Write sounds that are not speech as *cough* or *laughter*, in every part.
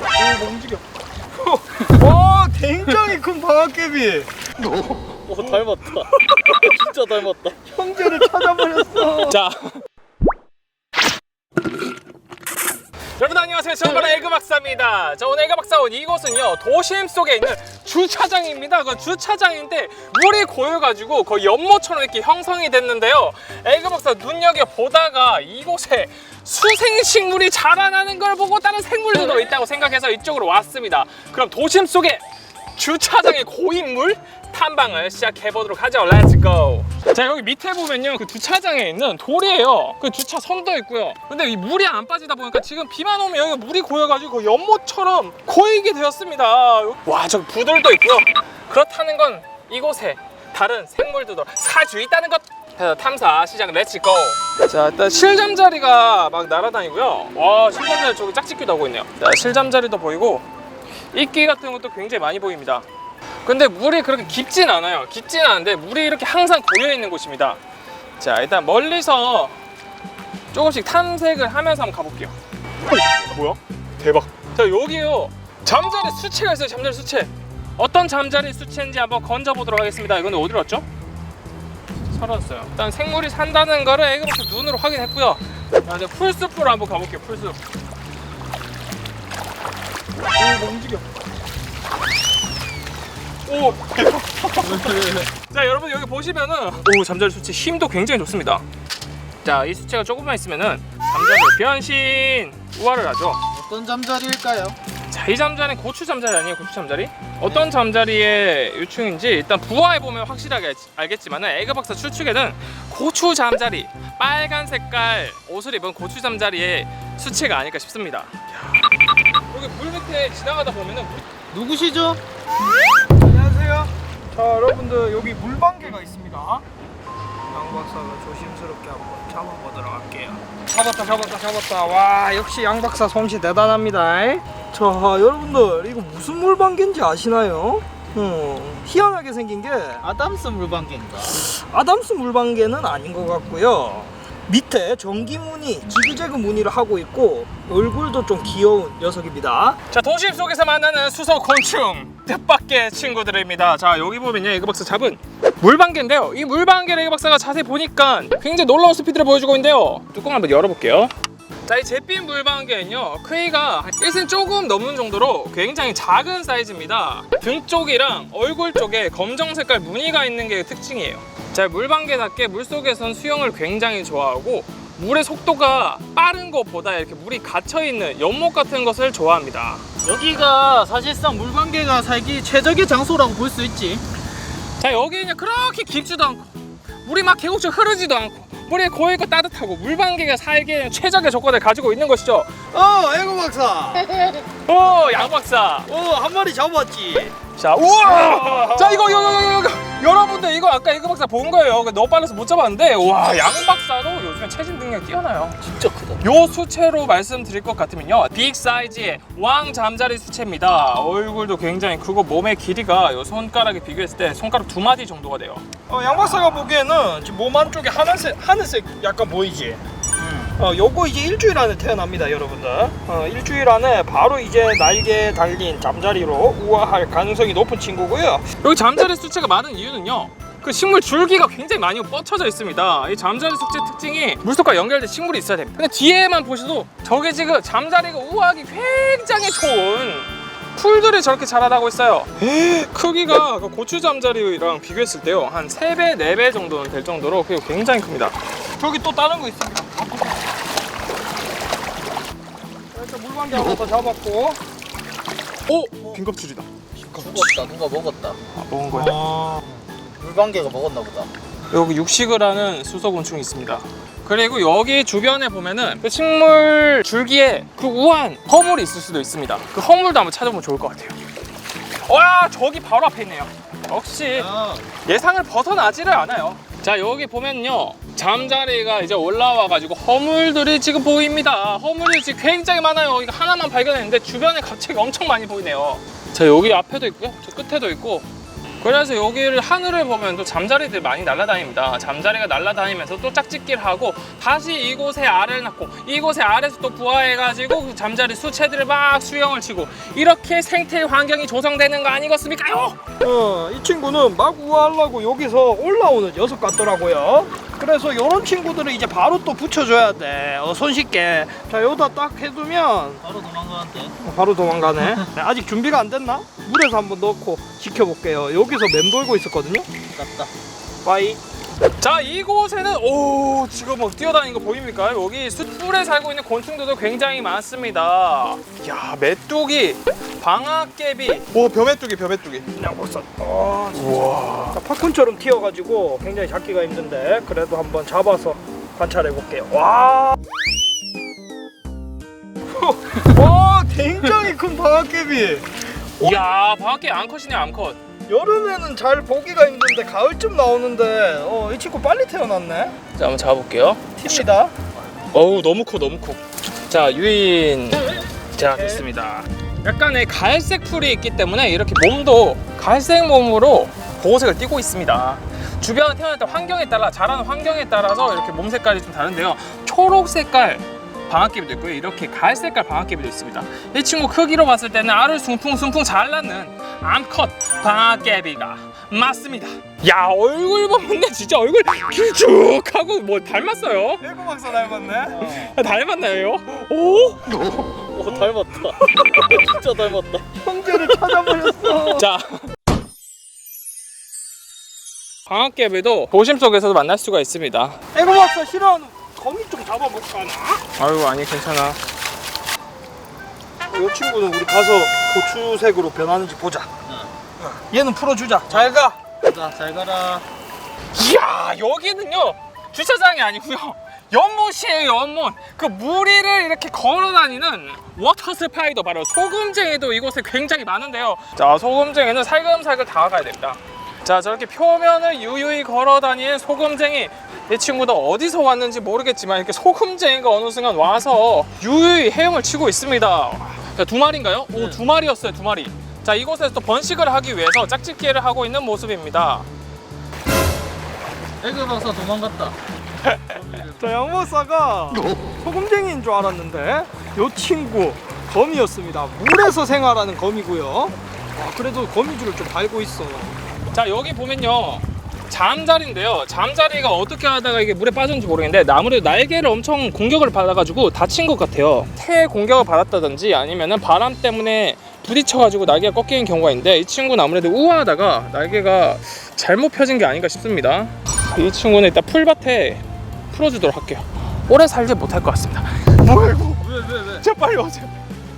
오 움직여 *laughs* 와 굉장히 큰 방앗개비 오 닮았다. *laughs* 진짜 닮았다. 형제를 찾아버렸어 자. 여러분 안녕하세요. 저는 바로 에그 박사입니다. 자 오늘 에그 박사 온 이곳은요 도심 속에 있는 주차장입니다. 그 주차장인데 물이 고여가지고 거의 연못처럼 이렇게 형성이 됐는데요. 에그 박사 눈여겨 보다가 이곳에 수생식물이 자라나는 걸 보고 다른 생물들도 있다고 생각해서 이쪽으로 왔습니다. 그럼 도심 속에 주차장의 고인물 탐방을 시작해 보도록 하죠. 렛츠 고. 자 여기 밑에 보면요 그 주차장에 있는 돌이에요. 그 주차 선도 있고요. 근데 이 물이 안 빠지다 보니까 지금 비만 오면 여기 물이 고여가지고 그 연못처럼 고이게 되었습니다. 와 저기 부들도 있고요. 그렇다는 건 이곳에 다른 생물들도 사주 있다는 것. 그래서 탐사 시작 렛츠 고. 자 일단 실잠자리가 막 날아다니고요. 와 실잠자리 저기 짝짓기도 하고 있네요. 자 실잠자리도 보이고 이끼 같은 것도 굉장히 많이 보입니다. 근데 물이 그렇게 깊진 않아요. 깊진 않은데 물이 이렇게 항상 고여 있는 곳입니다. 자, 일단 멀리서 조금씩 탐색을 하면서 한번 가볼게요. 어, 뭐야? 대박. 자, 여기요. 잠자리 수채가 있어요. 잠자리 수채. 어떤 잠자리 수채인지 한번 건져 보도록 하겠습니다. 이건 어디로 왔죠? 사라졌어요. 일단 생물이 산다는 거를 에그박스 눈으로 확인했고요. 자, 이제 풀숲으로 한번 가볼게요. 풀숲. 오 움직여 오. 자 여러분 여기 보시면은 오 잠자리 수채 힘도 굉장히 좋습니다. 자 이 수채가 조금만 있으면은 잠자리 변신 우화를 하죠. 어떤 잠자리일까요? 자 이 잠자리는 고추 잠자리 아니에요 고추 잠자리? 어떤 잠자리의 유충인지 일단 부화해 보면 확실하게 알겠지만은 에그 박사 추측에는 고추 잠자리 빨간 색깔 옷을 입은 고추 잠자리의 수채가 아닐까 싶습니다. 이야. 여기 물 밑에 지나가다 보면은 물- 누구시죠? 자 여러분들 여기 물방개가 있습니다 양 박사가 조심스럽게 한번 잡아보도록 할게요 잡았다 잡았다 잡았다 와 역시 양 박사 솜씨 대단합니다 자 여러분들 이거 무슨 물방개인지 아시나요? 음, 희한하게 생긴 게 아담스 물방개인가? 아담스 물방개는 아닌 것 같고요. 밑에 전기 무늬, 지그재그 무늬를 하고 있고 얼굴도 좀 귀여운 녀석입니다. 자 도심 속에서 만나는 수소 곤충 뜻밖의 친구들입니다. 자 여기 보면요 에그 박사 잡은 물방개인데요. 이 물방개를 에그 박사가 자세히 보니까 굉장히 놀라운 스피드를 보여주고 있는데요. 뚜껑 한번 열어볼게요. 자, 이 잿빛 물방개는요, 크기가 1cm 조금 넘는 정도로 굉장히 작은 사이즈입니다. 등 쪽이랑 얼굴 쪽에 검정 색깔 무늬가 있는 게 특징이에요. 자, 물방개답게 물속에선 수영을 굉장히 좋아하고 물의 속도가 빠른 것보다 이렇게 물이 갇혀 있는 연못 같은 것을 좋아합니다. 여기가 사실상 물방개가 살기 최적의 장소라고 볼 수 있지. 자, 여기는 그렇게 깊지도 않고 물이 막 계곡처럼 흐르지도 않고 물이 고이고 따뜻하고 물방개가 살기에는 최적의 조건을 가지고 있는 것이죠. 어, 에고 박사. 오, 양 박사. 어, 한 마리 잡았지. 자, 우와! 자, 이거, 이거, 이거, 이거, 이거. 아까 이거 박사 본 거예요. 근데 너무 빨라서 못 잡았는데, 와, 양 박사도 요즘에 체질 능력이 뛰어나요. 진짜 크다. 요 수채로 말씀드릴 것 같으면요. 빅 사이즈의 왕 잠자리 수채입니다. 얼굴도 굉장히 크고 몸의 길이가 요 손가락에 비교했을 때 손가락 두 마디 정도가 돼요. 어, 양 박사가 보기에는 지금 몸 한쪽에 하늘색, 하늘색 약간 보이지? 어, 요거 이제 일주일 안에 태어납니다, 여러분들. 어, 일주일 안에 바로 이제 날개 달린 잠자리로 우아할 가능성이 높은 친구고요. 여기 잠자리 수채가 많은 이유는요. 그 식물 줄기가 굉장히 많이 뻗쳐져 있습니다. 이 잠자리 숙제 특징이 물속과 연결된 식물이 있어야 됩니다. 근데 뒤에만 보셔도 저게 지금 잠자리가 우아하기 굉장히 좋은 풀들이 저렇게 자라나고 있어요. 크기가 그 고추 잠자리랑 비교했을 때요. 한 3배, 4배 정도는 될 정도로 그리고 굉장히 큽니다. 저기 또 다른 거 있습니다. 물방개 하나 더 잡았고. 오! 빈껍질이다. 죽었다. 누가 먹었다. 아, 먹은 거야? 아, 물방개가 먹었나 보다. 여기 육식을 하는 수소곤충이 있습니다. 그리고 여기 주변에 보면은 그 식물 줄기에 그 우한 허물이 있을 수도 있습니다. 그 허물도 한번 찾아보면 좋을 것 같아요. 와 저기 바로 앞에 있네요. 역시 아, 예상을 벗어나지를 않아요. 자 여기 보면요 잠자리가 이제 올라와 가지고 허물들이 지금 보입니다. 허물이 지금 굉장히 많아요. 이거 하나만 발견했는데 주변에 갑자기 엄청 많이 보이네요. 자 여기 앞에도 있고요. 저 끝에도 있고 그래서 여기를 하늘을 보면 또 잠자리들 많이 날아다닙니다. 잠자리가 날아다니면서 또 짝짓기를 하고 다시 이곳에 알을 낳고 이곳에 알에서 또 부화해가지고 그 잠자리 수채들을 막 수영을 치고 이렇게 생태 환경이 조성되는 거 아니겠습니까요? 어, 이 친구는 막 우아하려고 여기서 올라오는 녀석 같더라고요. 그래서 이런 친구들을 이제 바로 또 붙여줘야 돼. 어, 손쉽게. 자, 여기다 딱 해두면 바로 도망가는데. 어, 바로 도망가네. 네, 아직 준비가 안 됐나? 물에서 한번 넣고 지켜볼게요. 여기서 맴돌고 있었거든요. 갔다. 빠이. 자 이곳에는 오 지금 막 뛰어다니는 거 보입니까? 여기 숯불에 살고 있는 곤충들도 굉장히 많습니다. 야 메뚜기, 방아깨비, 오 벼메뚜기, 벼메뚜기. 그냥 벌써. 어, 우와. 자, 팝콘처럼 튀어가지고 굉장히 잡기가 힘든데 그래도 한번 잡아서 관찰해 볼게요. 와. 와, 굉장히 큰 방아깨비. 이야 방아깨비 암컷이네 암컷. 여름에는 잘 보기가 힘든데 가을쯤 나오는데 어, 이 친구 빨리 태어났네. 자 한번 잡아볼게요. 팁니다. 어우 너무 커 너무 커. 자 유인. 자 됐습니다. 약간의 갈색 풀이 있기 때문에 이렇게 몸도 갈색 몸으로 보호색을 띠고 있습니다. 주변 태어났던 환경에 따라 자라는 환경에 따라서 이렇게 몸 색깔이 좀 다른데요. 초록 색깔 방아깨비도 있고요. 이렇게 갈색깔 방아깨비도 있습니다. 이 친구 크기로 봤을 때는 알을 숭풍숭풍 잘 낳는 암컷 방아깨비가 맞습니다. 야 얼굴 보면 진짜 얼굴 길쭉하고 뭐 닮았어요. 대구 박사 닮았네. 아, 닮았나요? 오? 오 닮았다. *laughs* 진짜 닮았다. 형제를 찾아버렸어. 자. 방학개비도 도심 속에서도 만날 수가 있습니다. 대구 박사 싫어하는 거미 좀 잡아볼까 나? 아유 아니 괜찮아. 이 친구는 우리 가서 고추색으로 변하는지 보자. 얘는 풀어주자. 잘 가. 가자 잘 가라. 이야 여기는요 주차장이 아니고요 연못이에요 연못. 그 무리를 이렇게 걸어다니는 워터 스파이더 바로 소금쟁이도 이곳에 굉장히 많은데요. 자 소금쟁이는 살금살금 다가가야 됩니다. 자 저렇게 표면을 유유히 걸어다니는 소금쟁이 이 친구도 어디서 왔는지 모르겠지만 이렇게 소금쟁이가 어느 순간 와서 유유히 헤엄을 치고 있습니다. 자, 두 마리인가요? 오, 두 마리였어요, 두 마리. 자, 이곳에서 또 번식을 하기 위해서 짝짓기를 하고 있는 모습입니다. 에그 박사 도망갔다. *laughs* 자 양박사가 소금쟁이인 줄 알았는데 이 친구 거미였습니다. 물에서 생활하는 거미고요. 와, 그래도 거미줄을 좀 달고 있어. 자, 여기 보면요. 잠자리인데요. 잠자리가 어떻게 하다가 이게 물에 빠졌는지 모르겠는데 아무래도 날개를 엄청 공격을 받아가지고 다친 것 같아요. 태에 공격을 받았다든지 아니면은 바람 때문에 부딪혀가지고 날개가 꺾이는 경우가 있는데 이 친구는 아무래도 우아하다가 날개가 잘못 펴진 게 아닌가 싶습니다. 이 친구는 일단 풀밭에 풀어주도록 할게요. 오래 살지 못할 것 같습니다. 뭐야 이거? 왜 왜 왜? 진짜 빨리 오세요.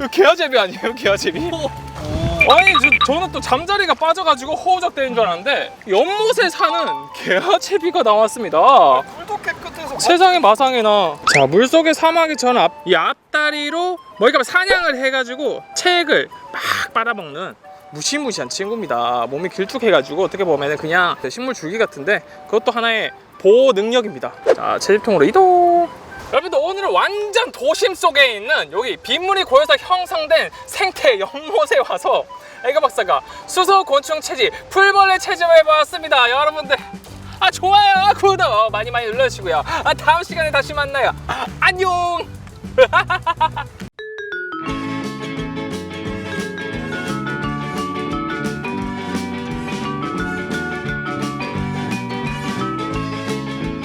이거 개화제비 아니에요? 개화제비? 아니 저, 저는 또 잠자리가 빠져가지고 호우적대인 줄 알았는데 연못에 사는 개화제비가 나왔습니다. 물도 깨끗해서 세상에 마상에나 자 물속의 사마귀처럼 앞, 이 앞다리로 뭐니까 사냥을 해가지고 책을 막 빨아먹는 무시무시한 친구입니다 몸이 길쭉해가지고 어떻게 보면 그냥 식물 줄기 같은데 그것도 하나의 보호 능력입니다 자 채집통으로 이동 여러분들 오늘은 완전 도심 속에 있는 여기 빗물이 고여서 형성된 생태 연못에 와서 에그 박사가 수소 곤충 채집, 풀벌레 채집을 해보았습니다. 여러분들 아 좋아요. 구독 많이 많이 눌러주시고요. 아 다음 시간에 다시 만나요. 안녕 *laughs*